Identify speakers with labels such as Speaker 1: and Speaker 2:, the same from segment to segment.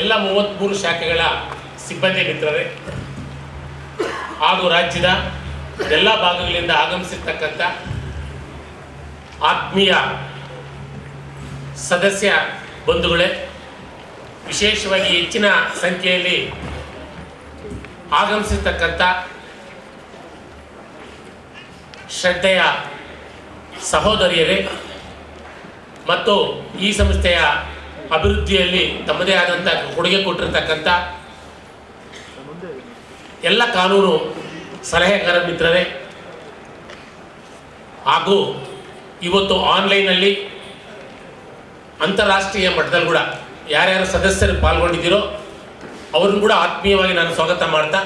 Speaker 1: ಎಲ್ಲ ಮೂವತ್ತ್ಮೂರು ಶಾಖೆಗಳ ಸಿಬ್ಬಂದಿ ಮಿತ್ರರೇ ಹಾಗೂ ರಾಜ್ಯದ ಎಲ್ಲ ಭಾಗಗಳಿಂದ ಆಗಮಿಸಿರ್ತಕ್ಕಂಥ ಆತ್ಮೀಯ ಸದಸ್ಯ ಬಂಧುಗಳೇ, ವಿಶೇಷವಾಗಿ ಹೆಚ್ಚಿನ ಸಂಖ್ಯೆಯಲ್ಲಿ ಆಗಮಿಸಿರ್ತಕ್ಕಂಥ ಶ್ರದ್ಧೆಯ ಸಹೋದರಿಯರೇ ಮತ್ತು ಈ ಸಂಸ್ಥೆಯ ಅಭಿವೃದ್ಧಿಯಲ್ಲಿ ತಮ್ಮದೇ ಆದಂಥ ಕೊಡುಗೆ ಕೊಟ್ಟಿರ್ತಕ್ಕಂಥ ಎಲ್ಲ ಕಾನೂನು ಸಲಹೆಗಾರ ಮಿತ್ರರೇ, ಹಾಗೂ ಇವತ್ತು ಆನ್ಲೈನಲ್ಲಿ ಅಂತಾರಾಷ್ಟ್ರೀಯ ಮಟ್ಟದಲ್ಲಿ ಕೂಡ ಯಾರ್ಯಾರು ಸದಸ್ಯರು ಪಾಲ್ಗೊಂಡಿದ್ದೀರೋ ಅವ್ರನ್ನ ಕೂಡ ಆತ್ಮೀಯವಾಗಿ ನಾನು ಸ್ವಾಗತ ಮಾಡ್ತಾ,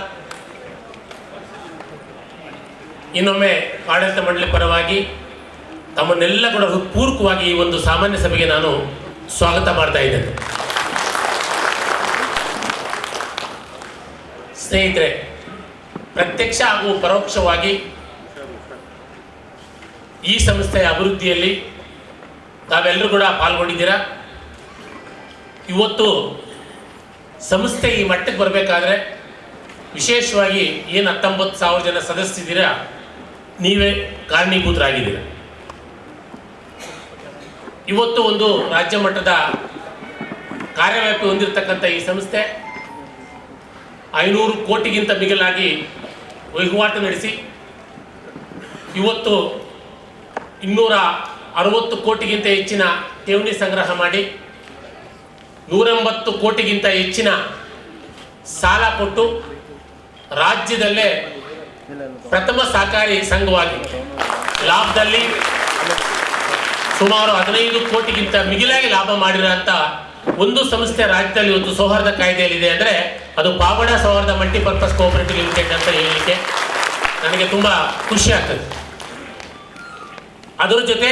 Speaker 1: ಇನ್ನೊಮ್ಮೆ ಆಡಳಿತ ಮಂಡಳಿ ಪರವಾಗಿ ತಮ್ಮನ್ನೆಲ್ಲ ಕೂಡ ಹೃತ್ಪೂರ್ವಕವಾಗಿ ಈ ಒಂದು ಸಾಮಾನ್ಯ ಸಭೆಗೆ ನಾನು ಸ್ವಾಗತ ಮಾಡ್ತಾ ಇದ್ದೇನೆ. ಸ್ನೇಹಿತರೆ, ಪ್ರತ್ಯಕ್ಷ ಹಾಗೂ ಪರೋಕ್ಷವಾಗಿ ಈ ಸಂಸ್ಥೆಯ ಅಭಿವೃದ್ಧಿಯಲ್ಲಿ ತಾವೆಲ್ಲರೂ ಕೂಡ ಪಾಲ್ಗೊಂಡಿದ್ದೀರಾ? ಇವತ್ತು ಸಂಸ್ಥೆ ಈ ಮಟ್ಟಕ್ಕೆ ಬರಬೇಕಾದ್ರೆ ವಿಶೇಷವಾಗಿ ಏನು ಹತ್ತೊಂಬತ್ತು ಸಾವಿರ ಜನ ಸದಸ್ಯರಿದ್ದೀರಾ, ನೀವೇ ಕಾರಣೀಭೂತರಾಗಿದ್ದೀರ? ಇವತ್ತು ಒಂದು ರಾಜ್ಯ ಮಟ್ಟದ ಕಾರ್ಯವ್ಯಾಪಿ ಹೊಂದಿರತಕ್ಕಂಥ ಈ ಸಂಸ್ಥೆ ಐನೂರು ಕೋಟಿಗಿಂತ ಮಿಗಿಲಾಗಿ ವಹಿವಾಟು ನಡೆಸಿ, ಇವತ್ತು ಇನ್ನೂರ ಅರವತ್ತು ಕೋಟಿಗಿಂತ ಹೆಚ್ಚಿನ ಠೇವಣಿ ಸಂಗ್ರಹ ಮಾಡಿ, ನೂರೆಂಬತ್ತು ಕೋಟಿಗಿಂತ ಹೆಚ್ಚಿನ ಸಾಲ ಕೊಟ್ಟು ರಾಜ್ಯದಲ್ಲೇ ಪ್ರಥಮ ಸಹಕಾರಿ ಸಂಘವಾಗಿ, ಲಾಭದಲ್ಲಿ ಸುಮಾರು ಹದಿನೈದು ಕೋಟಿಗಿಂತ ಮಿಗಿಲಾಗಿ ಲಾಭ ಮಾಡಿರೋಂಥ ಒಂದು ಸಂಸ್ಥೆ ರಾಜ್ಯದಲ್ಲಿ ಒಂದು ಸೌಹಾರ್ದ ಕಾಯ್ದೆಯಲ್ಲಿದೆ ಅಂದರೆ ಅದು ಪಾವಡ ಸೌಹಾರ್ದ ಮಲ್ಟಿಪರ್ಪಸ್ ಕೋಆಪರೇಟಿವ್ ಲಿಮಿಟೆಡ್ ಅಂತ ಹೇಳಲಿಕ್ಕೆ ನನಗೆ ತುಂಬ ಖುಷಿ ಆಗ್ತದೆ. ಅದರ ಜೊತೆ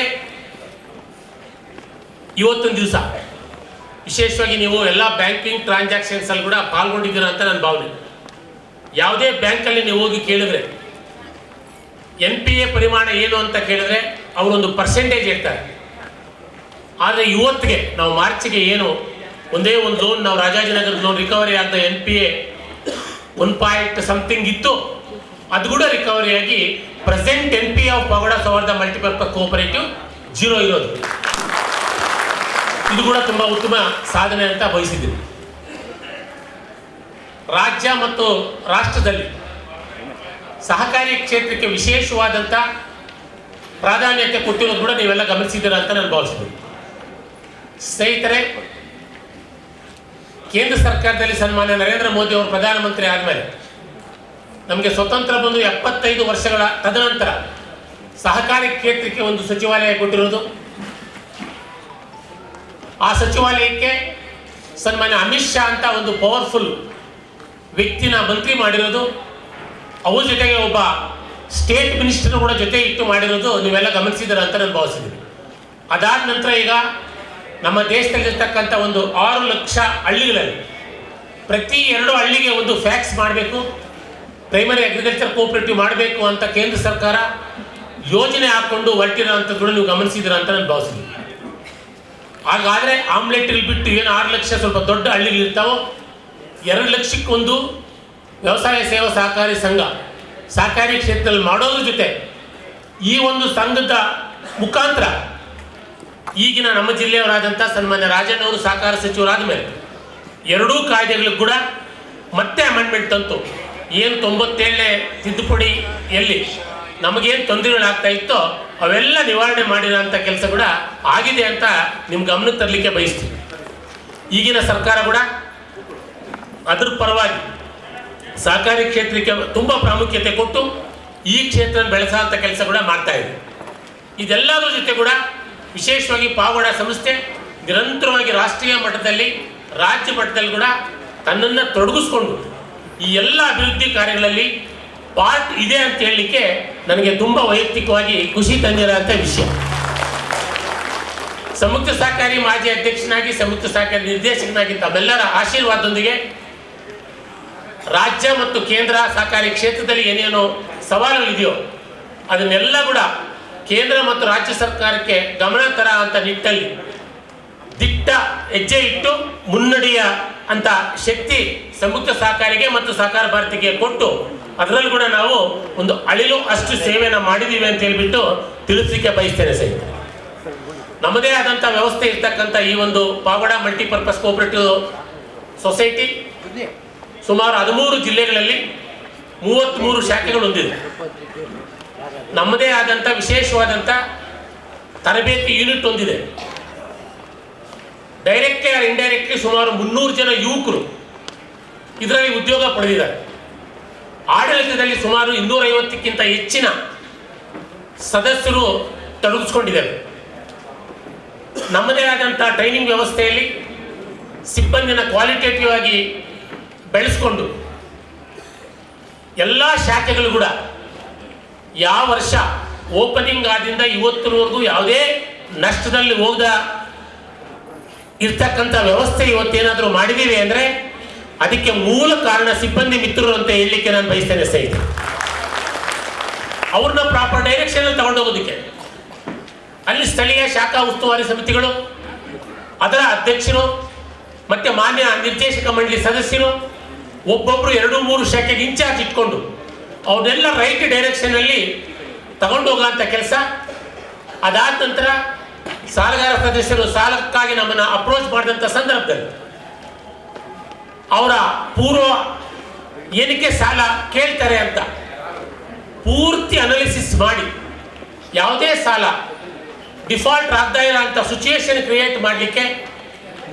Speaker 1: ಇವತ್ತೊಂದು ದಿವಸ, ವಿಶೇಷವಾಗಿ ನೀವು ಎಲ್ಲ ಬ್ಯಾಂಕಿಂಗ್ ಟ್ರಾನ್ಸಾಕ್ಷನ್ಸ್ ಅಲ್ಲಿ ಕೂಡ ಪಾಲ್ಗೊಂಡಿದ್ದೀರ ಅಂತ ನನ್ನ ಭಾವನೆ. ಯಾವುದೇ ಬ್ಯಾಂಕಲ್ಲಿ ನೀವು ಹೋಗಿ ಕೇಳಿದ್ರೆ ಎನ್ ಪಿ ಎ ಪರಿಮಾಣ ಏನು ಅಂತ ಕೇಳಿದ್ರೆ ಅವರೊಂದು ಪರ್ಸೆಂಟೇಜ್ ಹೇಳ್ತಾರೆ. ಆದರೆ ಇವತ್ತಿಗೆ ನಾವು ಮಾರ್ಚಿಗೆ ಏನು ಒಂದೇ ಒಂದು ಲೋನ್ ನಾವು ರಾಜಾಜಿನಗರದ ಲೋನ್ ರಿಕವರಿ ಆದ N P A one point something ಇತ್ತು. ಅದು ಕೂಡ ರಿಕವರಿ ಆಗಿ ಪ್ರೆಸೆಂಟ್ ಎನ್ ಪಿ ಆಫ್ ಪಗೋಡ ಸವರ್ಧ ಮಲ್ಟಿಪರ್ಪಸ್ ಕೋಪರೇಟಿವ್ ಜೀರೋ ಇರೋದು. ಇದು ಕೂಡ ತುಂಬ ಉತ್ತಮ ಸಾಧನೆ ಅಂತ ಬಯಸಿದ್ದೀನಿ ರಾಜ್ಯ ಮತ್ತು ರಾಷ್ಟ್ರದಲ್ಲಿ ಸಹಕಾರಿ ಕ್ಷೇತ್ರಕ್ಕೆ ವಿಶೇಷವಾದಂಥ ಪ್ರಾಧಾನ್ಯತೆ ಕೊಟ್ಟಿರೋದು ಕೂಡ ನೀವೆಲ್ಲ ಗಮನಿಸಿದ್ದೀರ ಅಂತ ನಾನು ಭಾವಿಸ್ತೀನಿ. ಸ್ನೇಹಿತರೆ, ಕೇಂದ್ರ ಸರ್ಕಾರದಲ್ಲಿ ಸನ್ಮಾನ್ಯ ನರೇಂದ್ರ ಮೋದಿ ಅವರು ಪ್ರಧಾನಮಂತ್ರಿ ಆದಮೇಲೆ ನಮಗೆ ಸ್ವತಂತ್ರ ಬಂದು ಎಪ್ಪತ್ತೈದು ವರ್ಷಗಳ ತದನಂತರ ಸಹಕಾರಿ ಕ್ಷೇತ್ರಕ್ಕೆ ಒಂದು ಸಚಿವಾಲಯ ಕೊಟ್ಟಿರೋದು ಆ ಸಚಿವಾಲಯಕ್ಕೆ ಸನ್ಮಾನ್ಯ ಅಮಿತ್ ಶಾ ಅಂತ ಒಂದು ಪವರ್ಫುಲ್ ವ್ಯಕ್ತಿನ ಮಂತ್ರಿ ಮಾಡಿರೋದು. ಅವ್ರ ಜೊತೆಗೆ ಒಬ್ಬ ಸ್ಟೇಟ್ ಮಿನಿಸ್ಟರ್ ಕೂಡ ಜೊತೆ ಇಟ್ಟು ಮಾಡಿರೋದು ನೀವೆಲ್ಲ ಗಮನಿಸಿದ್ದೀರ ಅಂತ ನಾನು ಭಾವಿಸಿದ್ದೀನಿ. ಅದಾದ ನಂತರ ಈಗ ನಮ್ಮ ದೇಶದಲ್ಲಿರ್ತಕ್ಕಂಥ ಒಂದು ಆರು ಲಕ್ಷ ಹಳ್ಳಿಗಳಲ್ಲಿ ಪ್ರತಿ ಎರಡು ಹಳ್ಳಿಗೆ ಒಂದು ಫ್ಯಾಕ್ಸ್ ಮಾಡಬೇಕು ಪ್ರೈಮರಿ ಅಗ್ರಿಕಲ್ಚರ್ ಕೋಆಪರೇಟಿವ್ ಮಾಡಬೇಕು ಅಂತ ಕೇಂದ್ರ ಸರ್ಕಾರ ಯೋಜನೆ ಹಾಕ್ಕೊಂಡು ಹೊರಟಿರೋ ಅಂಥದ್ದು ನೀವು ಗಮನಿಸಿದ್ರ ಅಂತ ನಾನು ಭಾವಿಸಿದ್ದೀನಿ ಹಾಗಾದರೆ ಆಮ್ಲೆಟಲ್ಲಿ ಬಿಟ್ಟು ಏನು ಆರು ಲಕ್ಷ ಸ್ವಲ್ಪ ದೊಡ್ಡ ಹಳ್ಳಿಗಳು ಇರ್ತಾವೋ, ಎರಡು ಲಕ್ಷಕ್ಕೊಂದು ವ್ಯವಸಾಯ ಸೇವಾ ಸಹಕಾರಿ ಸಂಘ ಸಹಕಾರಿ ಕ್ಷೇತ್ರದಲ್ಲಿ ಮಾಡೋದ್ರ ಜೊತೆ ಈ ಒಂದು ಸಂಘದ ಮುಖಾಂತರ ಈಗಿನ ನಮ್ಮ ಜಿಲ್ಲೆಯವರಾದಂಥ ಸನ್ಮಾನ್ಯ ರಾಜಣ್ಣವರು ಸಹಕಾರ ಸಚಿವರಾದ ಮೇಲೆ ಎರಡೂ ಕಾಯ್ದೆಗಳು ಕೂಡ ಮತ್ತೆ ಅಮೆಂಡ್ಮೆಂಟ್ ತಂತು. ಏನು ತೊಂಬತ್ತೇಳನೇ ತಿದ್ದುಪಡಿ ಎಲ್ಲಿ ನಮಗೇನು ತೊಂದರೆಗಳಾಗ್ತಾ ಇತ್ತೋ ಅವೆಲ್ಲ ನಿವಾರಣೆ ಮಾಡಿರೋಂಥ ಕೆಲಸ ಕೂಡ ಆಗಿದೆ ಅಂತ ನಿಮ್ಮ ಗಮನಕ್ಕೆ ತರಲಿಕ್ಕೆ ಬಯಸ್ತೀವಿ ಈಗಿನ ಸರ್ಕಾರ ಕೂಡ ಅದ್ರ ಪರವಾಗಿ ಸಹಕಾರಿ ಕ್ಷೇತ್ರಕ್ಕೆ ತುಂಬ ಪ್ರಾಮುಖ್ಯತೆ ಕೊಟ್ಟು ಈ ಕ್ಷೇತ್ರ ಬೆಳೆಸೋಂಥ ಕೆಲಸ ಕೂಡ ಮಾಡ್ತಾ ಇದೆ. ಇದೆಲ್ಲದರ ಜೊತೆ ಕೂಡ ವಿಶೇಷವಾಗಿ ಪಾವಡ ಸಂಸ್ಥೆ ನಿರಂತರವಾಗಿ ರಾಷ್ಟ್ರೀಯ ಮಟ್ಟದಲ್ಲಿ, ರಾಜ್ಯ ಮಟ್ಟದಲ್ಲಿ ಕೂಡ ತನ್ನನ್ನು ತೊಡಗಿಸ್ಕೊಂಡು ಈ ಎಲ್ಲ ಅಭಿವೃದ್ಧಿ ಕಾರ್ಯಗಳಲ್ಲಿ ಪಾರ್ಟ್ ಇದೆ ಅಂತ ಹೇಳಲಿಕ್ಕೆ ನನಗೆ ತುಂಬ ವೈಯಕ್ತಿಕವಾಗಿ ಖುಷಿ ತಂದಿರೋಂಥ ವಿಷಯ. ಸಂಯುಕ್ತ ಸಹಕಾರಿ ಮಾಜಿ ಅಧ್ಯಕ್ಷನಾಗಿ, ಸಂಯುಕ್ತ ಸಹಕಾರಿ ನಿರ್ದೇಶಕನಾಗಿ ತಮ್ಮೆಲ್ಲರ ಆಶೀರ್ವಾದದೊಂದಿಗೆ ರಾಜ್ಯ ಮತ್ತು ಕೇಂದ್ರ ಸಹಕಾರಿ ಕ್ಷೇತ್ರದಲ್ಲಿ ಏನೇನು ಸವಾಲುಗಳಿದೆಯೋ ಅದನ್ನೆಲ್ಲ ಕೂಡ ಕೇಂದ್ರ ಮತ್ತು ರಾಜ್ಯ ಸರ್ಕಾರಕ್ಕೆ ಗಮನ ತರ ಅಂತ ನಿಟ್ಟಲ್ಲಿ ದಿಟ್ಟ ಹೆಜ್ಜೆ ಇಟ್ಟು ಮುನ್ನಡೆಯ ಅಂತ ಶಕ್ತಿ ಸಂಯುಕ್ತ ಸಹಕಾರಿಗೆ ಮತ್ತು ಸಹಕಾರ ಭಾರತಿಗೆ ಕೊಟ್ಟು ಅದರಲ್ಲಿ ಕೂಡ ನಾವು ಒಂದು ಅಳಿಲು ಅಷ್ಟು ಸೇವೆಯನ್ನು ಮಾಡಿದ್ದೀವಿ ಅಂತ ಹೇಳ್ಬಿಟ್ಟು ತಿಳಿಸಲಿಕ್ಕೆ ಬಯಸ್ತೇನೆ ಸರ್. ನಮ್ಮದೇ ಆದಂಥ ವ್ಯವಸ್ಥೆ ಇರ್ತಕ್ಕಂಥ ಈ ಒಂದು ಪಾವಡ ಮಲ್ಟಿಪರ್ಪಸ್ ಕೋಆಪರೇಟಿವ್ ಸೊಸೈಟಿ ಸುಮಾರು ಹದಿಮೂರು ಜಿಲ್ಲೆಗಳಲ್ಲಿ ಮೂವತ್ತ್ಮೂರು ಶಾಖೆಗಳು ಹೊಂದಿದೆ. ನಮ್ಮದೇ ಆದಂಥ ವಿಶೇಷವಾದಂಥ ತರಬೇತಿ ಯೂನಿಟ್ ಹೊಂದಿದೆ ಡೈರೆಕ್ಟ್ಲಿ ಆರ್ ಇಂಡೈರೆಕ್ಟ್ಲಿ ಸುಮಾರು ಮುನ್ನೂರು ಜನ ಯುವಕರು ಇದರಲ್ಲಿ ಉದ್ಯೋಗ ಪಡೆದಿದ್ದಾರೆ. ಆಡಳಿತದಲ್ಲಿ ಸುಮಾರು ಇನ್ನೂರೈವತ್ತಕ್ಕಿಂತ ಹೆಚ್ಚಿನ ಸದಸ್ಯರು ತೊಡಗಿಸ್ಕೊಂಡಿದ್ದಾರೆ. ನಮ್ಮದೇ ಆದಂಥ ಟ್ರೈನಿಂಗ್ ವ್ಯವಸ್ಥೆಯಲ್ಲಿ ಸಿಬ್ಬಂದಿನ ಕ್ವಾಲಿಟೇಟಿವ್ ಆಗಿ ಬೆಳೆಸ್ಕೊಂಡು ಎಲ್ಲ ಶಾಖೆಗಳು ಕೂಡ ಯಾವ ವರ್ಷ ಓಪನಿಂಗ್ ಆದಿಂದ ಇವತ್ತಿನವರೆಗೂ ಯಾವುದೇ ನಷ್ಟದಲ್ಲಿ ಹೋದ ಇರ್ತಕ್ಕಂಥ ವ್ಯವಸ್ಥೆ ಇವತ್ತೇನಾದರೂ ಮಾಡಿದ್ದೀವಿ ಅಂದರೆ ಅದಕ್ಕೆ ಮೂಲ ಕಾರಣ ಸಿಬ್ಬಂದಿ ಮಿತ್ರರು ಅಂತ ಹೇಳಲಿಕ್ಕೆ ನಾನು ಬಯಸ್ತೇನೆ ಸ್ನೇಹಿತರೆ. ಅವ್ರನ್ನ ಪ್ರಾಪರ್ ಡೈರೆಕ್ಷನ್ ತಗೊಂಡೋಗೋದಕ್ಕೆ. ಅಲ್ಲಿ ಸ್ಥಳೀಯ ಶಾಖಾ ಉಸ್ತುವಾರಿ ಸಮಿತಿಗಳು, ಅದರ ಅಧ್ಯಕ್ಷರು, ಮತ್ತೆ ಮಾನ್ಯ ನಿರ್ದೇಶಕ ಮಂಡಳಿ ಸದಸ್ಯರು ಒಬ್ಬೊಬ್ಬರು ಎರಡು ಮೂರು ಶಾಖೆಗೆ ಇನ್ಚಾರ್ಜ್ ಇಟ್ಕೊಂಡು ಅವನ್ನೆಲ್ಲ ರೈಟ್ ಡೈರೆಕ್ಷನಲ್ಲಿ ತಗೊಂಡೋಗೋಂಥ ಕೆಲಸ. ಅದಾದ ನಂತರ ಸಾಲಗಾರ ಸದಸ್ಯರು ಸಾಲಕ್ಕಾಗಿ ನಮ್ಮನ್ನು ಅಪ್ರೋಚ್ ಮಾಡಿದಂಥ ಸಂದರ್ಭದಲ್ಲಿ ಅವರ ಪೂರ್ವ ಏನಕ್ಕೆ ಸಾಲ ಕೇಳ್ತಾರೆ ಅಂತ ಪೂರ್ತಿ ಅನಾಲಿಸಿಸ್ ಮಾಡಿ ಯಾವುದೇ ಸಾಲ ಡಿಫಾಲ್ಟ್ ಆಗ್ತಾ ಅಂತ ಸಿಚುಯೇಷನ್ ಕ್ರಿಯೇಟ್ ಮಾಡಲಿಕ್ಕೆ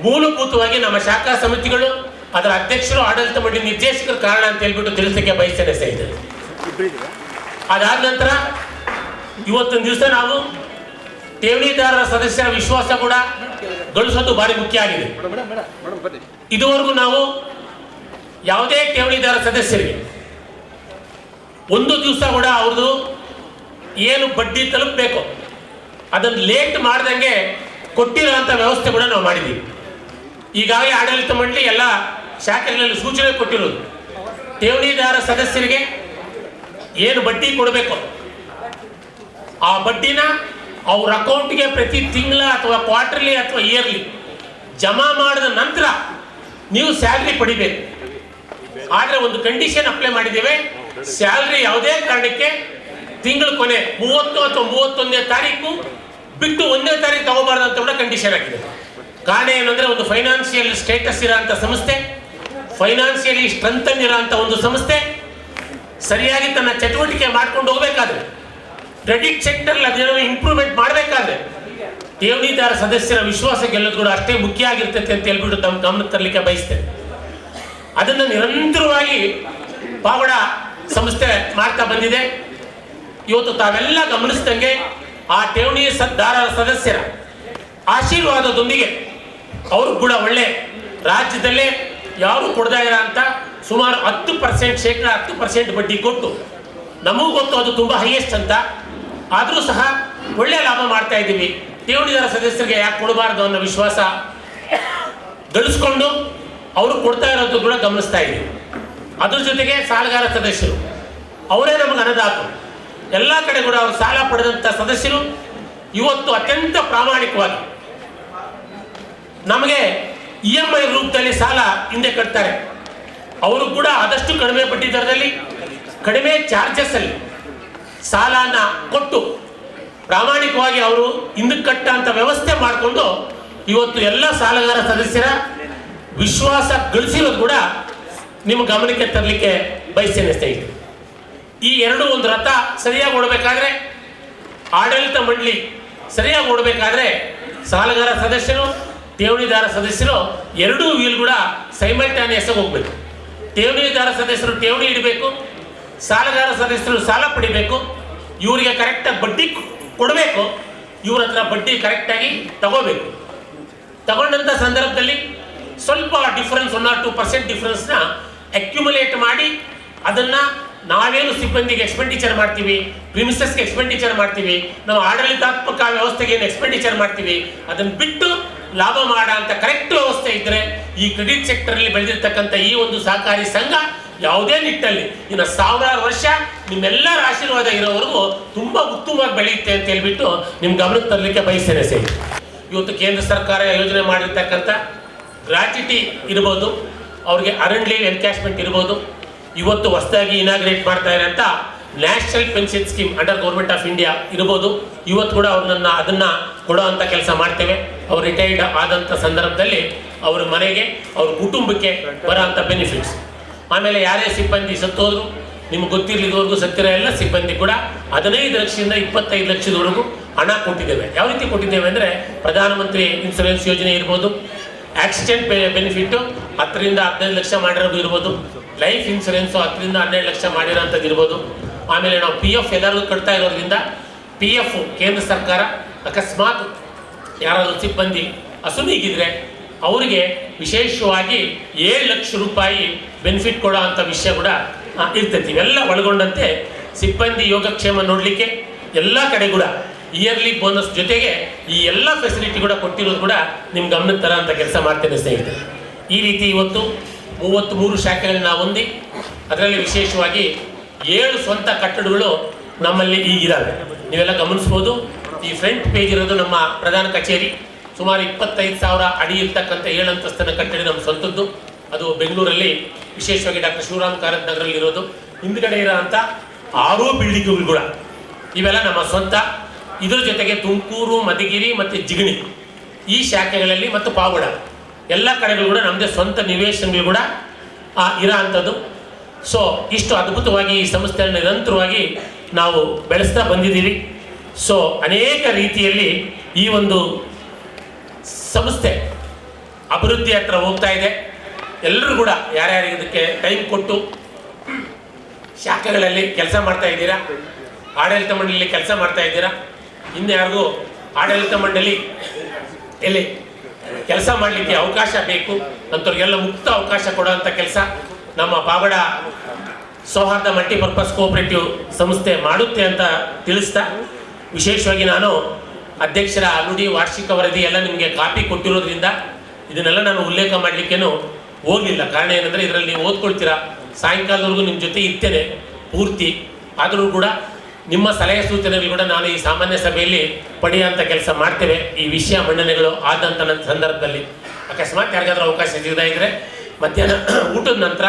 Speaker 1: ಮೂಲಭೂತವಾಗಿ ನಮ್ಮ ಶಾಖಾ ಸಮಿತಿಗಳು, ಅದರ ಅಧ್ಯಕ್ಷರು, ಆಡಳಿತ ಮಂಡಳಿ ನಿರ್ದೇಶಕರು ಕಾರಣ ಅಂತ ಹೇಳ್ಬಿಟ್ಟು ತಿಳಿಸಲಿಕ್ಕೆ ಬಯಸ್ತೇನೆ ಸ್ನೇಹಿತರೆ ಅದಾದ ನಂತರ ಇವತ್ತೊಂದು ದಿವಸ ನಾವು ಠೇವಣಿದಾರರ ಸದಸ್ಯರ ವಿಶ್ವಾಸ ಕೂಡ ಗಳಿಸೋದು ಭಾರಿ ಮುಖ್ಯ ಆಗಿದೆ. ಇದುವರೆಗೂ ನಾವು ಯಾವುದೇ ಠೇವಣಿದಾರ ಸದಸ್ಯರಿಗೆ ಒಂದು ದಿವಸ ಕೂಡ ಅವ್ರದ್ದು ಏನು ಬಡ್ಡಿ ತಲುಪಬೇಕು ಅದನ್ನು ಲೇಟ್ ಮಾಡ್ದಂಗೆ ಕೊಟ್ಟಿರುವಂಥ ವ್ಯವಸ್ಥೆ ಕೂಡ ನಾವು ಮಾಡಿದ್ದೀವಿ. ಈಗಾಗಲೇ ಆಡಳಿತ ಮಂಡಳಿ ಎಲ್ಲ ಶಾಖೆಗಳಲ್ಲಿ ಸೂಚನೆ ಕೊಟ್ಟಿರೋದು. ಠೇವಣಿದಾರ ಸದಸ್ಯರಿಗೆ ಏನು ಬಡ್ಡಿ ಕೊಡಬೇಕು? ಆ ಬಡ್ಡಿನ ಅವ್ರ ಅಕೌಂಟ್ಗೆ ಪ್ರತಿ ತಿಂಗಳ ಅಥವಾ ಕ್ವಾರ್ಟರ್ಲಿ ಅಥವಾ ಇಯರ್ಲಿ ಜಮಾ ಮಾಡಿದ ನಂತರ ನೀವು ಸ್ಯಾಲ್ರಿ ಪಡಿಬೇಕು. ಆದರೆ ಒಂದು ಕಂಡೀಷನ್ ಅಪ್ಲೈ ಮಾಡಿದ್ದೇವೆ. ಸ್ಯಾಲ್ರಿ ಯಾವುದೇ ಕಾರಣಕ್ಕೆ ತಿಂಗಳ ಕೊನೆ ಮೂವತ್ತು ಅಥವಾ ಮೂವತ್ತೊಂದನೇ ತಾರೀಕು ಬಿಟ್ಟು ಒಂದನೇ ತಾರೀಕು ತಗೋಬಾರ್ದು ಅಂತ ಕೂಡ ಕಂಡೀಷನ್ ಆಗಿದೆ. ಕಾರಣ ಏನಂದ್ರೆ ಒಂದು ಫೈನಾನ್ಷಿಯಲ್ ಸ್ಟೇಟಸ್ ಇರೋಂಥ ಸಂಸ್ಥೆ ಫೈನಾನ್ಷಿಯಲಿ ಸ್ಟ್ರೆಂಥನ್ ಇರೋಂಥ ಒಂದು ಸಂಸ್ಥೆ ಸರಿಯಾಗಿ ತನ್ನ ಚಟುವಟಿಕೆ ಮಾಡ್ಕೊಂಡು ಹೋಗಬೇಕಾದ್ರೆ ಕ್ರೆಡಿಟ್ ಸೆಕ್ಟರ್ ಅದೇನೋ ಇಂಪ್ರೂವ್ಮೆಂಟ್ ಮಾಡಬೇಕಾದ್ರೆ ಠೇವಣಿದಾರ ಸದಸ್ಯರ ವಿಶ್ವಾಸ ಗೆಲ್ಲೋದು ಕೂಡ ಅಷ್ಟೇ ಮುಖ್ಯ ಆಗಿರ್ತೈತೆ ಅಂತ ಹೇಳ್ಬಿಟ್ಟು ತಮ್ಮ ಗಮನಕ್ಕೆ ತರಲಿಕ್ಕೆ ಬಯಸ್ತೇನೆ. ಅದನ್ನು ನಿರಂತರವಾಗಿ ಪಾವಡ ಸಂಸ್ಥೆ ಮಾಡ್ತಾ ಬಂದಿದೆ. ಇವತ್ತು ತಾವೆಲ್ಲ ಗಮನಿಸಿದಂಗೆ ಆ ಠೇವಣಿ ದಾರರ ಸದಸ್ಯರ ಆಶೀರ್ವಾದದೊಂದಿಗೆ ಅವರು ಕೂಡ ಒಳ್ಳೆ ರಾಜ್ಯದಲ್ಲೇ ಯಾರು ಕೊಡ್ತಾ ಅಂತ ಸುಮಾರು ಹತ್ತು ಪರ್ಸೆಂಟ್ ಶೇಕಡ ಹತ್ತು ಪರ್ಸೆಂಟ್ ಬಡ್ಡಿ ಕೊಟ್ಟು ನಮಗೂ ಗೊತ್ತು ಅದು ತುಂಬ ಹೈಯೆಸ್ಟ್ ಅಂತ. ಆದರೂ ಸಹ ಒಳ್ಳೆಯ ಲಾಭ ಮಾಡ್ತಾ ಇದ್ದೀವಿ. ಠೇವಣಿದಾರ ಸದಸ್ಯರಿಗೆ ಯಾಕೆ ಕೊಡಬಾರ್ದು ಅನ್ನೋ ವಿಶ್ವಾಸ ಗಳಿಸ್ಕೊಂಡು ಅವರು ಕೊಡ್ತಾ ಇರೋದು ಕೂಡ ಗಮನಿಸ್ತಾ ಇದ್ದೀವಿ. ಅದ್ರ ಜೊತೆಗೆ ಸಾಲಗಾರ ಸದಸ್ಯರು, ಅವರೇ ನಮಗೆ ಅನ್ನದಾತರು ಎಲ್ಲ ಕಡೆ ಕೂಡ ಅವರು ಸಾಲ ಪಡೆದಂಥ ಸದಸ್ಯರು ಇವತ್ತು ಅತ್ಯಂತ ಪ್ರಾಮಾಣಿಕವಾಗಿ ನಮಗೆ ಇ ಎಂ ಐ ರೂಪದಲ್ಲಿ ಸಾಲ ಹಿಂದೆ ಕಟ್ತಾರೆ. ಅವರು ಕೂಡ ಆದಷ್ಟು ಕಡಿಮೆ ಬಡ್ಡಿ ದರದಲ್ಲಿ ಕಡಿಮೆ ಚಾರ್ಜಸ್ ಅಲ್ಲಿ ಸಾಲನ ಕೊಟ್ಟು ಪ್ರಾಮಾಣಿಕವಾಗಿ ಅವರು ಹಿಂದಕ್ಕೆ ಕಟ್ಟ ಅಂತ ವ್ಯವಸ್ಥೆ ಮಾಡಿಕೊಂಡು ಇವತ್ತು ಎಲ್ಲ ಸಾಲಗಾರ ಸದಸ್ಯರ ವಿಶ್ವಾಸ ಗಳಿಸಿರೋದು ಕೂಡ ನಿಮ್ಮ ಗಮನಕ್ಕೆ ತರಲಿಕ್ಕೆ ಬಯಸ್ತೇನೆ ಸ್ನೇಹಿತರೆ. ಈ ಎರಡು ಒಂದು ರಥ ಸರಿಯಾಗಿ ಓಡಬೇಕಾದ್ರೆ ಆಡಳಿತ ಮಂಡಳಿ ಸರಿಯಾಗಿ ಓಡಬೇಕಾದ್ರೆ ಸಾಲಗಾರ ಸದಸ್ಯರು, ಠೇವಣಿದಾರ ಸದಸ್ಯರು ಎರಡೂ ವೀಲ್ ಕೂಡ ಸೈಮಲ್ಟಾನಿಯಸ್ ಆಗಿ ಹೋಗ್ಬೇಕು. ಠೇವಣಿದಾರ ಸದಸ್ಯರು ಠೇವಣಿ ಇಡಬೇಕು, ಸಾಲಗಾರ ಸದಸ್ಯರು ಸಾಲ ಪಡಿಬೇಕು, ಇವರಿಗೆ ಕರೆಕ್ಟಾಗಿ ಬಡ್ಡಿ ಕೊಡಬೇಕು, ಇವ್ರ ಹತ್ರ ಬಡ್ಡಿ ಕರೆಕ್ಟಾಗಿ ತಗೋಬೇಕು. ತಗೊಂಡಂಥ ಸಂದರ್ಭದಲ್ಲಿ ಸ್ವಲ್ಪ difference one or two percent ಡಿಫ್ರೆನ್ಸ್ನ accumulate ಮಾಡಿ ಅದನ್ನು ನಾವೇನು ಸಿಬ್ಬಂದಿಗೆ ಎಕ್ಸ್ಪೆಂಡಿಚರ್ ಮಾಡ್ತೀವಿ ಪ್ರಿಮಿಸಸ್ಗೆ ಎಕ್ಸ್ಪೆಂಡಿಚರ್ ಮಾಡ್ತೀವಿ ನಾವು ಆಡಳಿತಾತ್ಮಕ ವ್ಯವಸ್ಥೆಗೆ ಏನು ಎಕ್ಸ್ಪೆಂಡಿಚರ್ ಮಾಡ್ತೀವಿ, ಅದನ್ನು ಬಿಟ್ಟು ಲಾಭ ಮಾಡ ಅಂತ ಕರೆಕ್ಟ್ ವ್ಯವಸ್ಥೆ ಇದ್ದರೆ ಈ ಕ್ರೆಡಿಟ್ ಸೆಕ್ಟರಲ್ಲಿ ಬೆಳೆದಿರ್ತಕ್ಕಂಥ ಈ ಒಂದು ಸಹಕಾರಿ ಸಂಘ ಯಾವುದೇ ನಿಟ್ಟಲ್ಲಿ ಇನ್ನು ಸಾವಿರಾರು ವರ್ಷ ನಿಮ್ಮೆಲ್ಲರ ಆಶೀರ್ವಾದ ಇರೋವರೆಗೂ ತುಂಬ ಉತ್ತಮವಾಗಿ ಬೆಳೆಯುತ್ತೆ ಅಂತ ಹೇಳ್ಬಿಟ್ಟು ನಿಮ್ಮ ಗಮನಕ್ಕೆ ತರಲಿಕ್ಕೆ ಬಯಸ್ತೇನೆ ಸೇರಿ ಇವತ್ತು ಕೇಂದ್ರ ಸರ್ಕಾರ ಯೋಜನೆ ಮಾಡಿರ್ತಕ್ಕಂಥ ಗ್ರಾಚ್ಯುಟಿ ಇರ್ಬೋದು, ಅವ್ರಿಗೆ ಅರಣ್ಯ ಲೀವ್ ಎನ್ಕ್ಯಾಶ್ಮೆಂಟ್ ಇರ್ಬೋದು, ಇವತ್ತು ಹೊಸದಾಗಿ ಇನಾಗ್ರೇಟ್ ಮಾಡ್ತಾ ಅಂತ national pension scheme under government of India ಇರ್ಬೋದು. ಇವತ್ತು ಕೂಡ ಅವ್ರನ್ನ ಅದನ್ನ ಕೊಡೋ ಅಂತ ಕೆಲಸ ಮಾಡ್ತೇವೆ. ಅವ್ರು ರಿಟೈರ್ಡ್ ಆದಂಥ ಸಂದರ್ಭದಲ್ಲಿ ಅವ್ರ ಮನೆಗೆ, ಅವ್ರ ಕುಟುಂಬಕ್ಕೆ ಬರೋ ಅಂಥ ಬೆನಿಫಿಟ್ಸ್ ಆಮೇಲೆ ಯಾರೇ ಸಿಬ್ಬಂದಿ ಸತ್ತೋದ್ರು, ನಿಮ್ಗೆ ಗೊತ್ತಿರಲಿದವರೆಗೂ ಸತ್ತಿರೋ ಎಲ್ಲ ಸಿಬ್ಬಂದಿ ಕೂಡ ಹದಿನೈದು ಲಕ್ಷದಿಂದ ಇಪ್ಪತ್ತೈದು ಲಕ್ಷದವರೆಗೂ ಹಣ ಕೊಟ್ಟಿದ್ದೇವೆ. ಯಾವ ರೀತಿ ಕೊಟ್ಟಿದ್ದೇವೆ ಅಂದರೆ ಪ್ರಧಾನಮಂತ್ರಿ ಇನ್ಸೂರೆನ್ಸ್ ಯೋಜನೆ ಇರ್ಬೋದು ಆಕ್ಸಿಡೆಂಟ್ ಬೆನಿಫಿಟ್ಟು ಹತ್ತರಿಂದ ಹದಿನೈದು ಲಕ್ಷ ಮಾಡಿರೋದು ಇರ್ಬೋದು ಲೈಫ್ ಇನ್ಸೂರೆನ್ಸು ಹತ್ತರಿಂದ ಹನ್ನೆರಡು ಲಕ್ಷ ಮಾಡಿರೋಂಥದ್ದು ಇರ್ಬೋದು. ಆಮೇಲೆ ನಾವು ಪಿ ಎಫ್ ಎಲ್ಲರಿಗೂ ಕಟ್ತಾ ಇರೋದ್ರಿಂದ ಪಿ ಎಫ್ ಕೇಂದ್ರ ಸರ್ಕಾರ ಅಕಸ್ಮಾತ್ ಯಾರಾದರೂ ಸಿಬ್ಬಂದಿ ಅಸುನೀಗಿದ್ರೆ ಅವರಿಗೆ ವಿಶೇಷವಾಗಿ ಏಳು ಲಕ್ಷ ರೂಪಾಯಿ ಬೆನಿಫಿಟ್ ಕೊಡೋ ಅಂಥ ವಿಷಯ ಕೂಡ ಇರ್ತೈತಿ. ಇವೆಲ್ಲ ಒಳಗೊಂಡಂತೆ ಸಿಬ್ಬಂದಿ ಯೋಗಕ್ಷೇಮ ನೋಡಲಿಕ್ಕೆ ಎಲ್ಲ ಕಡೆ ಕೂಡ ಇಯರ್ಲಿ ಬೋನಸ್ ಜೊತೆಗೆ ಈ ಎಲ್ಲ ಫೆಸಿಲಿಟಿ ಕೂಡ ಕೊಟ್ಟಿರೋದು ಕೂಡ ನಿಮ್ಮ ಗಮನಕ್ಕೆ ತರ ಅಂತ ಕೆಲಸ ಮಾಡ್ತೇನೆ ಸ್ನೇಹಿತರೆ. ಈ ರೀತಿ ಇವತ್ತು ಮೂವತ್ತ್ ಮೂರು ಶಾಖೆಗಳನ್ನ ಹೊಂದಿ ಅದರಲ್ಲಿ ವಿಶೇಷವಾಗಿ ಏಳು ಸ್ವಂತ ಕಟ್ಟಡಗಳು ನಮ್ಮಲ್ಲಿ ಈಗಿದ್ದಾವೆ ನೀವೆಲ್ಲ ಗಮನಿಸ್ಬೋದು. ಈ ಫ್ರಂಟ್ ಪೇಜ್ ಇರೋದು ನಮ್ಮ ಪ್ರಧಾನ ಕಚೇರಿ. ಸುಮಾರು ಇಪ್ಪತ್ತೈದು ಸಾವಿರ ಅಡಿ ಇರ್ತಕ್ಕಂಥ ಏಳಂತಸ್ತನ ಕಟ್ಟಡ ನಮ್ಮ ಸ್ವಂತದ್ದು. ಅದು ಬೆಂಗಳೂರಲ್ಲಿ ವಿಶೇಷವಾಗಿ ಡಾಕ್ಟರ್ ಶಿವರಾಮ್ ಕಾರಂತ್ ನಗರಲ್ಲಿ ಇರೋದು. ಹಿಂದ್ಗಡೆ ಇರೋಂಥ ಆರು ಬಿಲ್ಡಿಂಗ್ಗಳು ಕೂಡ. ಇವೆಲ್ಲ ನಮ್ಮ ಸ್ವಂತ. ಇದರ ಜೊತೆಗೆ ತುಮಕೂರು, ಮಧುಗಿರಿ ಮತ್ತು ಜಿಗಣಿ. ಈ ಶಾಖೆಗಳಲ್ಲಿ ಮತ್ತು ಪಾವಗಡ ಎಲ್ಲ ಕಡೆಗಳು ಕೂಡ ನಮ್ಮದೇ ಸ್ವಂತ ನಿವೇಶನಗಳು ಕೂಡ ಇರೋ ಅಂಥದ್ದು. ಸೊ ಇಷ್ಟು ಅದ್ಭುತವಾಗಿ ಈ ಸಂಸ್ಥೆಯನ್ನು ನಿರಂತರವಾಗಿ ನಾವು ಬೆಳೆಸ್ತಾ ಬಂದಿದ್ದೀವಿ. ಸೊ ಅನೇಕ ರೀತಿಯಲ್ಲಿ ಈ ಒಂದು ಸಂಸ್ಥೆ ಅಭಿವೃದ್ಧಿ ಹತ್ರ ಹೋಗ್ತಾ ಇದೆ. ಎಲ್ಲರೂ ಕೂಡ ಯಾರ್ಯಾರಿಗೆ ಇದಕ್ಕೆ ಟೈಮ್ ಕೊಟ್ಟು ಶಾಖೆಗಳಲ್ಲಿ ಕೆಲಸ ಮಾಡ್ತಾ ಇದ್ದೀರಾ? ಆಡಳಿತ ಮಂಡಳಿಯಲ್ಲಿ ಕೆಲಸ ಮಾಡ್ತಾ ಇದ್ದೀರಾ? ಇನ್ನು ಯಾರಿಗೂ ಆಡಳಿತ ಮಂಡಳಿ ಎಲ್ಲಿ ಕೆಲಸ ಮಾಡಲಿಕ್ಕೆ ಅವಕಾಶ ಬೇಕು, ಅಂಥವ್ರಿಗೆಲ್ಲ ಮುಕ್ತ ಅವಕಾಶ ಕೊಡುವಂಥ ಕೆಲಸ ನಮ್ಮ ಬಾಬಡ ಸೌಹಾರ್ದ ಮಲ್ಟಿಪರ್ಪಸ್ ಕೋಆಪರೇಟಿವ್ ಸಂಸ್ಥೆ ಮಾಡುತ್ತೆ ಅಂತ ತಿಳಿಸ್ತಾ ವಿಶೇಷವಾಗಿ ನಾನು ಅಧ್ಯಕ್ಷರ ನುಡಿ ವಾರ್ಷಿಕ ವರದಿ ಎಲ್ಲ ನಿಮಗೆ ಕಾಪಿ ಕೊಟ್ಟಿರೋದ್ರಿಂದ ಇದನ್ನೆಲ್ಲ ನಾನು ಉಲ್ಲೇಖ ಮಾಡಲಿಕ್ಕೇನು ಹೋಗಲಿಲ್ಲ ಕಾರಣ ಏನಂದರೆ ಇದರಲ್ಲಿ ನೀವು ಓದ್ಕೊಳ್ತೀರಾ? ಸಾಯಂಕಾಲದವರೆಗೂ ನಿಮ್ಮ ಜೊತೆ ಇರ್ತೇನೆ ಪೂರ್ತಿ. ಆದರೂ ಕೂಡ ನಿಮ್ಮ ಸಲಹೆ ಸೂಚನೆಗಳು ಕೂಡ ನಾನು ಈ ಸಾಮಾನ್ಯ ಸಭೆಯಲ್ಲಿ ಪಡೆಯುವಂಥ ಕೆಲಸ ಮಾಡ್ತೇವೆ. ಈ ವಿಷಯ ಮಂಡನೆಗಳು ಆದಂಥ ನನ್ನ ಸಂದರ್ಭದಲ್ಲಿ. ಅಕಸ್ಮಾತ್ ಯಾರಿಗಾದ್ರೂ ಅವಕಾಶ ಸಿಗದೇ ಇದ್ದರೆ ಮಧ್ಯಾಹ್ನ ಊಟದ ನಂತರ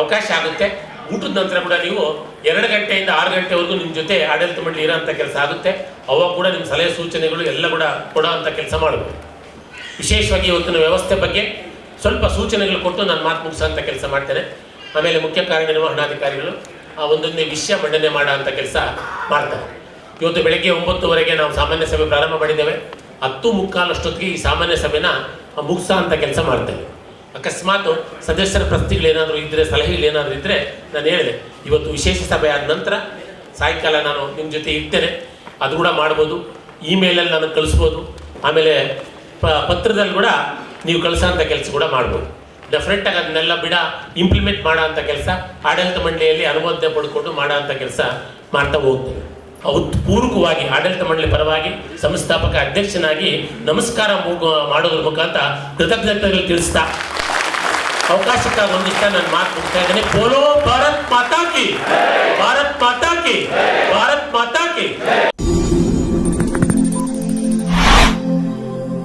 Speaker 1: ಅವಕಾಶ ಆಗುತ್ತೆ. ಊಟದ ನಂತರ ಕೂಡ ನೀವು ಎರಡು ಗಂಟೆಯಿಂದ ಆರು ಗಂಟೆವರೆಗೂ ನಿಮ್ಮ ಜೊತೆ ಆಡಳಿತ ಮಂಡಳಿ ಇರೋಂಥ ಕೆಲಸ ಆಗುತ್ತೆ. ಅವಾಗ ಕೂಡ ನಿಮ್ಮ ಸಲಹೆ ಸೂಚನೆಗಳು ಎಲ್ಲ ಕೂಡ ಕೊಡೋ ಅಂಥ ಕೆಲಸ ಮಾಡಬೇಕು. ವಿಶೇಷವಾಗಿ ಇವತ್ತಿನ ವ್ಯವಸ್ಥೆ ಬಗ್ಗೆ ಸ್ವಲ್ಪ ಸೂಚನೆಗಳು ಕೊಟ್ಟು ನಾನು ಮಾತು ಮುಗಿಸೋಂಥ ಕೆಲಸ ಮಾಡ್ತೇನೆ. ಆಮೇಲೆ ಮುಖ್ಯ ಕಾರ್ಯನಿರ್ವಹಣಾಧಿಕಾರಿಗಳು ಆ ಒಂದೊಂದೇ ವಿಷಯ ಮಂಡನೆ ಮಾಡೋ ಅಂಥ ಕೆಲಸ ಮಾಡ್ತಾರೆ. ಇವತ್ತು ಬೆಳಗ್ಗೆ ಒಂಬತ್ತುವರೆಗೆ ನಾವು ಸಾಮಾನ್ಯ ಸಭೆ ಪ್ರಾರಂಭ ಮಾಡಿದ್ದೇವೆ. ಹತ್ತು ಮುಕ್ಕಾಲಷ್ಟೊತ್ತಿಗೆ ಈ ಸಾಮಾನ್ಯ ಸಭೆನ ಮುಗಿಸೋ ಅಂಥ ಕೆಲಸ ಮಾಡ್ತೇವೆ. ಅಕಸ್ಮಾತ್ ಸದಸ್ಯರ ಪ್ರಶ್ನೆಗಳೇನಾದರೂ ಇದ್ದರೆ ಸಲಹೆಗಳೇನಾದರೂ ಇದ್ದರೆ ನಾನು ಹೇಳಿದೆ, ಇವತ್ತು ವಿಶೇಷ ಸಭೆ ಆದ ನಂತರ ಸಾಯಂಕಾಲ ನಾನು ನಿಮ್ಮ ಜೊತೆ ಇರ್ತೇನೆ. ಅದು ಕೂಡ ಮಾಡ್ಬೋದು. ಇಮೇಲಲ್ಲಿ ನಾನು ಕಳಿಸ್ಬೋದು. ಆಮೇಲೆ ಪ, ಪತ್ರದಲ್ಲಿ ಕೂಡ ನೀವು ಕಳಿಸೋಂಥ ಕೆಲಸ ಕೂಡ ಮಾಡ್ಬೋದು. ಡೆಫಿನೆಟ್ಟಾಗಿ ಅದನ್ನೆಲ್ಲ ಬಿಡ ಇಂಪ್ಲಿಮೆಂಟ್ ಮಾಡೋ ಅಂಥ ಕೆಲಸ, ಆಡಳಿತ ಮಂಡಳಿಯಲ್ಲಿ ಅನುಮೋದನೆ ಪಡ್ಕೊಂಡು ಮಾಡೋ ಅಂಥ ಕೆಲಸ ಮಾಡ್ತಾ ಹೋಗ್ತೇವೆ ಅವತ್ತು ಆಡಳಿತ ಮಂಡಳಿ ಪರವಾಗಿ ಸಂಸ್ಥಾಪಕ ಅಧ್ಯಕ್ಷನಾಗಿ ನಮಸ್ಕಾರ ಮಾಡೋದ್ರ ಮುಖಾಂತರ ಕೃತಜ್ಞತೆಗಳು ತಿಳಿಸ್ತಾ ಅವಕಾಶಕ್ಕಾಗಿ ಒಂದಿಷ್ಟ ನಾನು ಮಾತು ಮುಗ್ತಾ ಇದ್ದೇನೆ. ಪೋಲೋ ಭಾರತ್ ಮಾತಾ ಕಿ. ಭಾರತ್ ಮಾತಾ ಕಿ. ಭಾರತ್ ಮಾತಾ ಕಿ.